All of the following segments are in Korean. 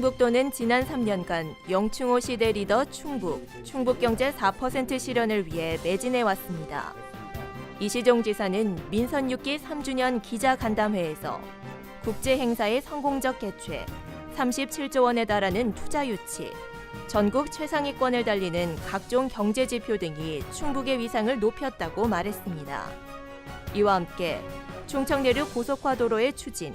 충북도는 지난 3년간 영충호 시대 리더 충북, 충북경제 4% 실현을 위해 매진해 왔습니다. 이시종 지사는 민선 6기 3주년 기자 간담회에서 국제 행사의 성공적 개최, 37조 원에 달하는 투자 유치, 전국 최상위권을 달리는 각종 경제 지표 등이 충북의 위상을 높였다고 말했습니다. 이와 함께 충청내륙 고속화도로의 추진,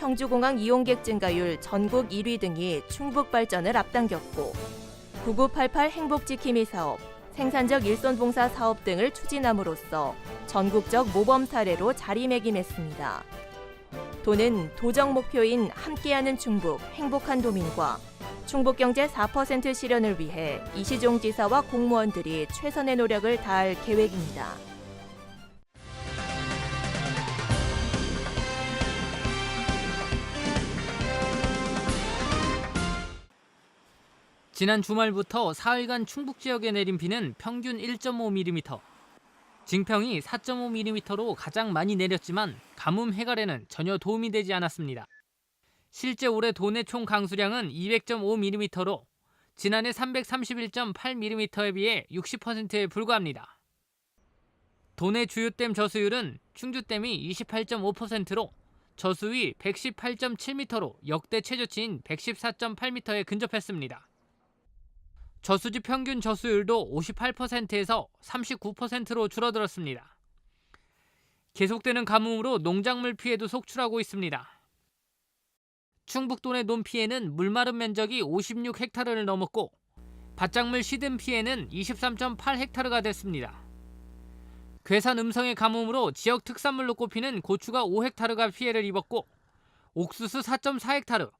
청주공항 이용객 증가율 전국 1위 등이 충북 발전을 앞당겼고 9988 행복지킴이 사업, 생산적 일손봉사 사업 등을 추진함으로써 전국적 모범 사례로 자리매김했습니다. 도는 도정 목표인 함께하는 충북, 행복한 도민과 충북 경제 4% 실현을 위해 이시종 지사와 공무원들이 최선의 노력을 다할 계획입니다. 지난 주말부터 사흘간 충북 지역에 내린 비는 평균 1.5mm, 증평이 4.5mm로 가장 많이 내렸지만 가뭄 해갈에는 전혀 도움이 되지 않았습니다. 실제 올해 도내 총 강수량은 200.5mm로 지난해 331.8mm에 비해 60%에 불과합니다. 도내 주요댐 저수율은 충주댐이 28.5%로 저수위 118.7m로 역대 최저치인 114.8m에 근접했습니다. 저수지 평균 저수율도 58%에서 39%로 줄어들었습니다. 계속되는 가뭄으로 농작물 피해도 속출하고 있습니다. 충북도내 논 피해는 물마른 면적이 56헥타르를 넘었고 밭작물 시든 피해는 23.8헥타르가 됐습니다. 괴산 음성의 가뭄으로 지역 특산물로 꼽히는 고추가 5헥타르가 피해를 입었고 옥수수 4.4헥타르,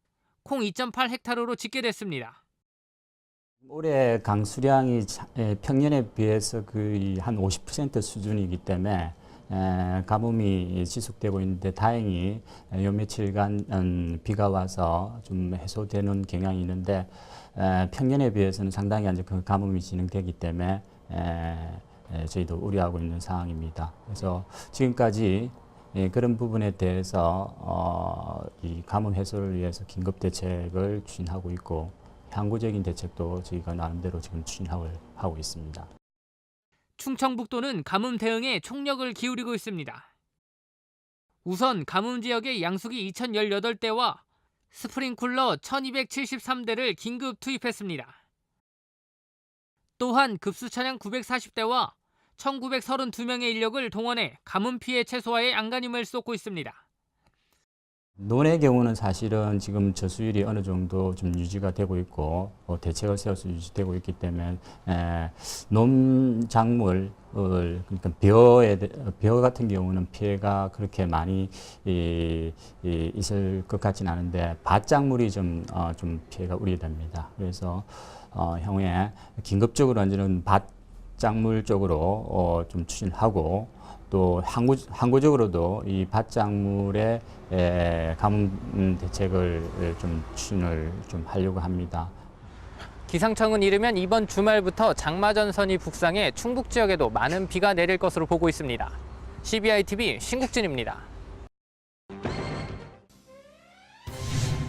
콩 2.8헥타르로 집계됐습니다. 올해 강수량이 자- 에, 평년에 비해서 거의 한 50% 수준이기 때문에 에, 가뭄이 지속되고 있는데 다행히 요 며칠간 음, 비가 와서 좀 해소되는 경향이 있는데 에, 평년에 비해서는 상당히 이제 그 가뭄이 진행되기 때문에 저희도 우려하고 있는 상황입니다. 그래서 지금까지 예, 그런 부분에 대해서 어, 이 가뭄 해소를 위해서 긴급 대책을 추진하고 있고 향구적인 대책도 저희가 나름대로 지금 추진하고 하고 있습니다. 충청북도는 가뭄 대응에 총력을 기울이고 있습니다. 우선 가뭄 지역의 양수기 2018대와 스프링쿨러 1273대를 긴급 투입했습니다. 또한 급수 차량 940대와 1932명의 인력을 동원해 가뭄 피해 최소화에 안간힘을 쏟고 있습니다. 논의 경우는 사실은 지금 저수율이 어느 정도 좀 유지가 되고 있고 어, 대책을 세워서 유지되고 있기 때문에 에, 농작물 그러니까 벼에 대- 벼 같은 경우는 피해가 그렇게 많이 이, 이, 있을 것 같지는 않은데 밭작물이 좀, 어, 좀 피해가 우려됩니다. 그래서 어, 향후에 긴급적으로 이제는 밭작물 쪽으로 어, 좀 추진하고 또 항구, 항구적으로도 이 밭작물의 에, 가뭄 대책을 좀 추진을 좀 하려고 합니다. 기상청은 이르면 이번 주말부터 장마전선이 북상해 충북 지역에도 많은 비가 내릴 것으로 보고 있습니다. CBI TV 신국진입니다.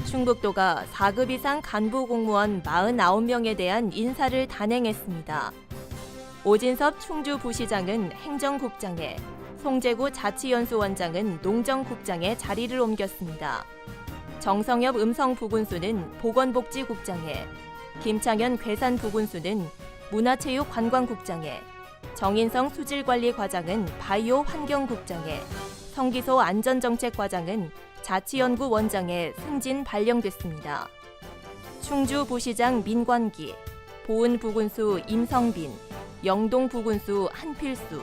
충북도가 4급 이상 간부 공무원 49명에 대한 인사를 단행했습니다. 오진섭 충주 부시장은 행정국장에, 송재구 자치연수원장은 농정국장에 자리를 옮겼습니다. 정성엽 음성부군수는 보건복지국장에, 김창현 괴산부군수는 문화체육관광국장에, 정인성 수질관리과장은 바이오 환경국장에, 성기소 안전정책과장은 자치연구 원장에 승진 발령됐습니다. 충주 부시장 민관기, 보은 부군수 임성빈, 영동 부군수 한필수,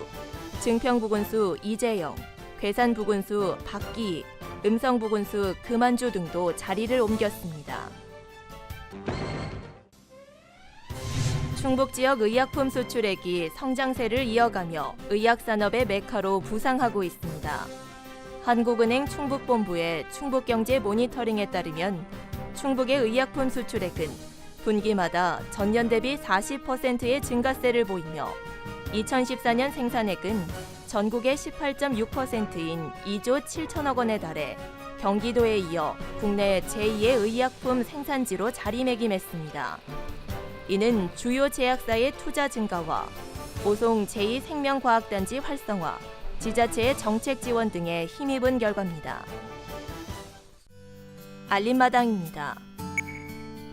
증평 부군수 이재영, 괴산 부군수 박기익, 음성 부군수 금한주 등도 자리를 옮겼습니다. 충북 지역 의약품 수출액이 성장세를 이어가며 의약 산업의 메카로 부상하고 있습니다. 한국은행 충북본부의 충북경제 모니터링에 따르면 충북의 의약품 수출액은 분기마다 전년 대비 40%의 증가세를 보이며 2014년 생산액은 전국의 18.6%인 2조 7천억 원에 달해 경기도에 이어 국내 제2의 의약품 생산지로 자리매김했습니다. 이는 주요 제약사의 투자 증가와 보송 제2 생명과학단지 활성화, 지자체의 정책 지원 등에 힘입은 결과입니다. 알림마당입니다.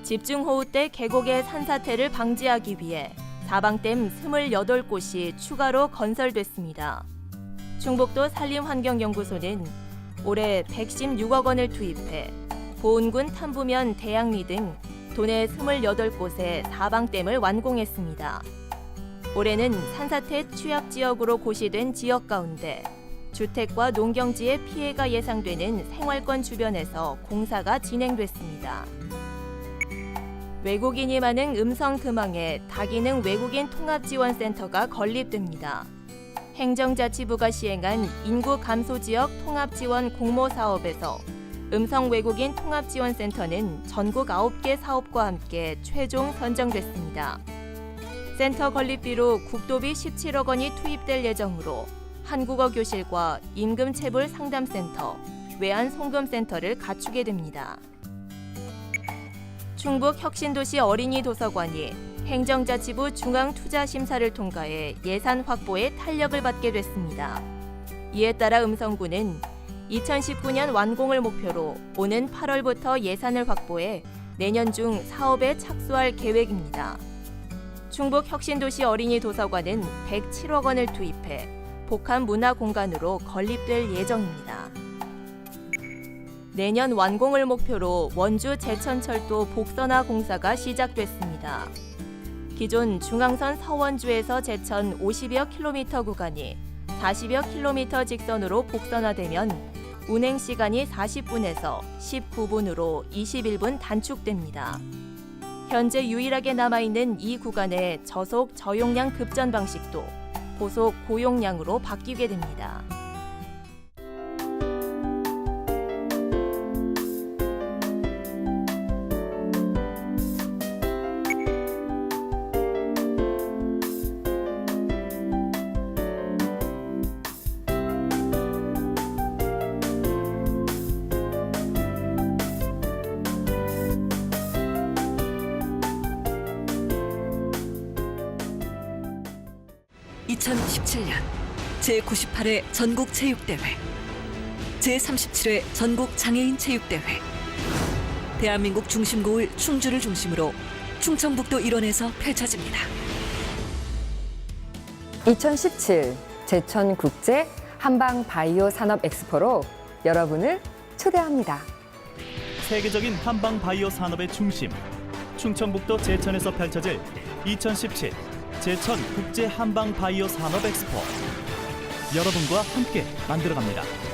집중호우 때 계곡의 산사태를 방지하기 위해 사방댐 28곳이 추가로 건설됐습니다. 충북도 산림환경연구소는 올해 116억 원을 투입해 보은군 탐부면 대양리 등 도내 28곳의 사방댐을 완공했습니다. 올해는 산사태 취약 지역으로 고시된 지역 가운데 주택과 농경지에 피해가 예상되는 생활권 주변에서 공사가 진행됐습니다. 외국인이 많은 음성 금왕에 다기능 외국인 통합지원센터가 건립됩니다. 행정자치부가 시행한 인구 감소 지역 통합 지원 공모 사업에서 음성 외국인 통합 지원 센터는 전국 9개 사업과 함께 최종 선정됐습니다. 센터 건립비로 국도비 17억 원이 투입될 예정으로 한국어 교실과 임금 체불 상담 센터, 외환 송금 센터를 갖추게 됩니다. 충북 혁신도시 어린이 도서관이 행정자치부 중앙투자심사를 통과해 예산 확보에 탄력을 받게 됐습니다. 이에 따라 음성구는 2019년 완공을 목표로 오는 8월부터 예산을 확보해 내년 중 사업에 착수할 계획입니다. 충북 혁신도시 어린이 도서관은 107억 원을 투입해 복합 문화 공간으로 건립될 예정입니다. 내년 완공을 목표로 원주 제천철도 복선화 공사가 시작됐습니다. 기존 중앙선 서원주에서 제천 50여 킬로미터 구간이 40여 킬로미터 직선으로 복선화되면 운행 시간이 40분에서 19분으로 21분 단축됩니다. 현재 유일하게 남아있는 이 구간의 저속 저용량 급전 방식도 고속 고용량으로 바뀌게 됩니다. (2017년) 제98회 전국 체육대회 제37회 전국 장애인 체육대회 대한민국 중심고을 충주를 중심으로 충청북도 일원에서 펼쳐집니다. 2017 제천 국제 한방 바이오 산업 엑스포로 여러분을 초대합니다. 세계적인 한방 바이오 산업의 중심 충청북도 제천에서 펼쳐질 2017 제천 국제 한방 바이오 산업 엑스포 여러분과 함께 만들어갑니다.